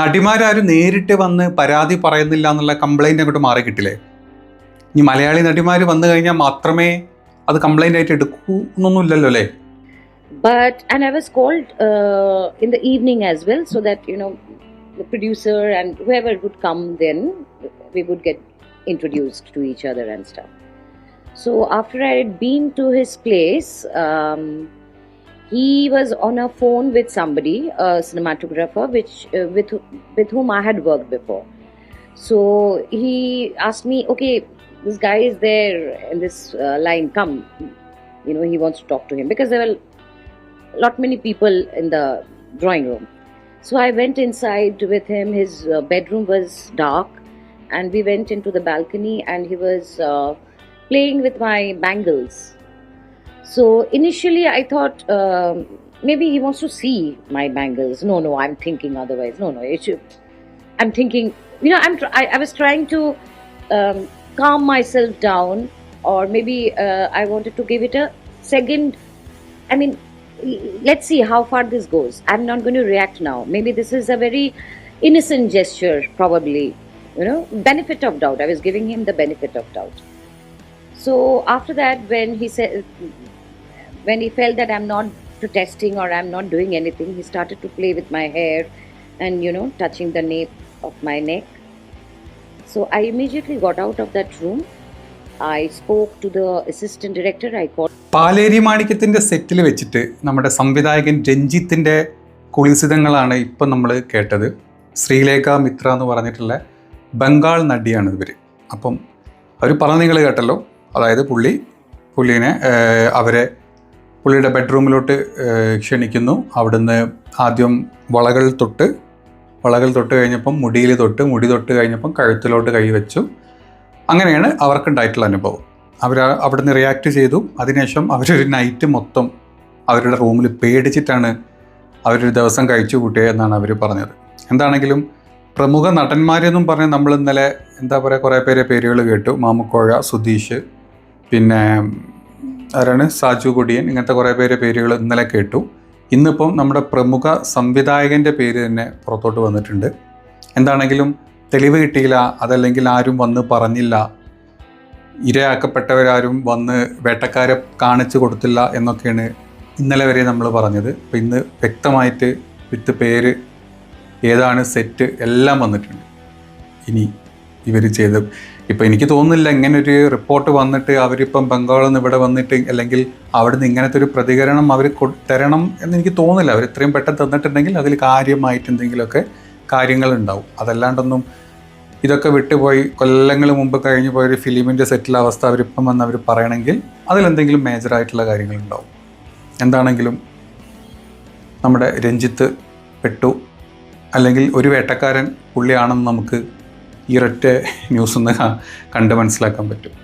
നടിമാരാരും നേരിട്ട് വന്ന് പരാതി പറയുന്നില്ല എന്നുള്ള കംപ്ലൈന്റ് അങ്ങോട്ട് മാറി കിട്ടില്ലേ ഇനി മലയാളി നടിമാർ വന്നു കഴിഞ്ഞാൽ മാത്രമേ അത് കംപ്ലൈന്റ് ആയിട്ട് എടുക്കൂ എന്നൊന്നുമില്ലല്ലോ അല്ലേ but and i was called uh, in the evening as well so that you know the producer and whoever would come then we would get introduced to each other and stuff so after i had been to his place um, he was on a phone with somebody a cinematographer which uh, with with whom i had worked before. So he asked me okay this guy is there in this uh, line come. You know he wants to talk to him because there were lot many people in the drawing room. So i went inside with him. His uh, bedroom was dark and we went into the balcony and he was uh, playing with my bangles so initially i thought um, maybe he wants to see my bangles no no i'm thinking otherwise no no should i'm thinking you know i'm I, I was trying to um, calm myself down or maybe uh, i wanted to give it a second i mean let's see how far this goes. I'm not going to react now. Maybe this is a very innocent gesture, probably. You know, benefit of doubt. I was giving him the benefit of doubt. So after that, when he said, when he felt that I'm not protesting or I'm not doing anything, he started to play with my hair and, you know, touching the nape of my neck. So I immediately got out of that room. I spoke to the assistant director. I called. Paleri മാണിക്യത്തിന്റെ സെറ്റിൽ വെച്ചിട്ട് നമ്മുടെ സംവിധായകൻ രഞ്ജിത്തിന്റെ കുളിസിതങ്ങളാണ് ഇപ്പം നമ്മൾ കേട്ടത് ശ്രീലേഖ മിത്ര എന്ന് പറഞ്ഞിട്ടുള്ള ബംഗാൾ നടിയാണ് ഇവർ അപ്പം അവർ പറഞ്ഞ നിങ്ങൾ കേട്ടല്ലോ അതായത് പുള്ളി പുള്ളീനെ അവരെ പുള്ളിയുടെ ബെഡ്റൂമിലോട്ട് ക്ഷണിക്കുന്നു. അവിടുന്ന് ആദ്യം വളകൾ തൊട്ട് വളകൾ തൊട്ട് കഴിഞ്ഞപ്പം മുടിയിൽ തൊട്ട് മുടി തൊട്ട് കഴിഞ്ഞപ്പം കഴുത്തിലോട്ട് കൈ വെച്ചു. അങ്ങനെയാണ് അവർക്കുണ്ടായിട്ടുള്ള അനുഭവം. അവർ അവിടുന്ന് റിയാക്ട് ചെയ്തു. അതിനുശേഷം അവരൊരു നൈറ്റ് മൊത്തം അവരുടെ റൂമിൽ പേടിച്ചിട്ടാണ് അവരൊരു ദിവസം കഴിച്ചു കൂട്ടിയത് എന്നാണ് അവർ പറഞ്ഞത്. എന്താണെങ്കിലും പ്രമുഖ നടന്മാരെന്നും പറഞ്ഞ് നമ്മൾ ഇന്നലെ എന്താ പറയുക കുറേ പേരെ പേരുകൾ കേട്ടു. മാമുക്കോഴ സുധീഷ് പിന്നെ ആരാണ്? സാജു കൊടിയൻ. ഇങ്ങനത്തെ കുറേ പേരെ പേരുകൾ ഇന്നലെ കേട്ടു. ഇന്നിപ്പം നമ്മുടെ പ്രമുഖ സംവിധായകന്റെ പേര് തന്നെ പുറത്തോട്ട് വന്നിട്ടുണ്ട്. എന്താണെങ്കിലും തെളിവ് കിട്ടിയില്ല അതല്ലെങ്കിൽ ആരും വന്ന് പറഞ്ഞില്ല. ഇരയാക്കപ്പെട്ടവരാരും വന്ന് വേട്ടക്കാരെ കാണിച്ചു കൊടുത്തില്ല എന്നൊക്കെയാണ് ഇന്നലെ വരെ നമ്മൾ പറഞ്ഞത്. അപ്പം ഇന്ന് വ്യക്തമായിട്ട് വിത്ത് പേര് ഏതാണ് സെറ്റ് എല്ലാം വന്നിട്ടുണ്ട്. ഇനി ഇവർ ചെയ്ത്. ഇപ്പം എനിക്ക് തോന്നുന്നില്ല ഇങ്ങനെ ഒരു റിപ്പോർട്ട് വന്നിട്ട് അവരിപ്പം ബംഗാളിൽ നിന്ന് ഇവിടെ വന്നിട്ട് അല്ലെങ്കിൽ അവിടെ നിന്ന് ഇങ്ങനത്തെ ഒരു പ്രതികരണം അവർ തരണം എന്ന് എനിക്ക് തോന്നുന്നില്ല. അവർ ഇത്രയും പെട്ടെന്ന് തന്നിട്ടുണ്ടെങ്കിൽ അതിൽ കാര്യമായിട്ട് എന്തെങ്കിലുമൊക്കെ കാര്യങ്ങളുണ്ടാവും. അതല്ലാണ്ടൊന്നും ഇതൊക്കെ വിട്ടുപോയി കൊല്ലങ്ങൾ മുമ്പ് കഴിഞ്ഞു പോയൊരു ഫിലിമിന്റെ സെറ്റിലെ അവസ്ഥ അവരിപ്പം വന്ന് അവർ പറയണമെങ്കിൽ അതിലെന്തെങ്കിലും മേജറായിട്ടുള്ള കാര്യങ്ങളുണ്ടാവും. എന്താണെങ്കിലും നമ്മുടെ രഞ്ജിത്ത് പെട്ടു. അല്ലെങ്കിൽ ഒരു വേട്ടക്കാരൻ പുള്ളിയാണെന്ന് നമുക്ക് ഒരൊറ്റ ന്യൂസ് ഒന്ന് കണ്ട് മനസ്സിലാക്കാൻ പറ്റും.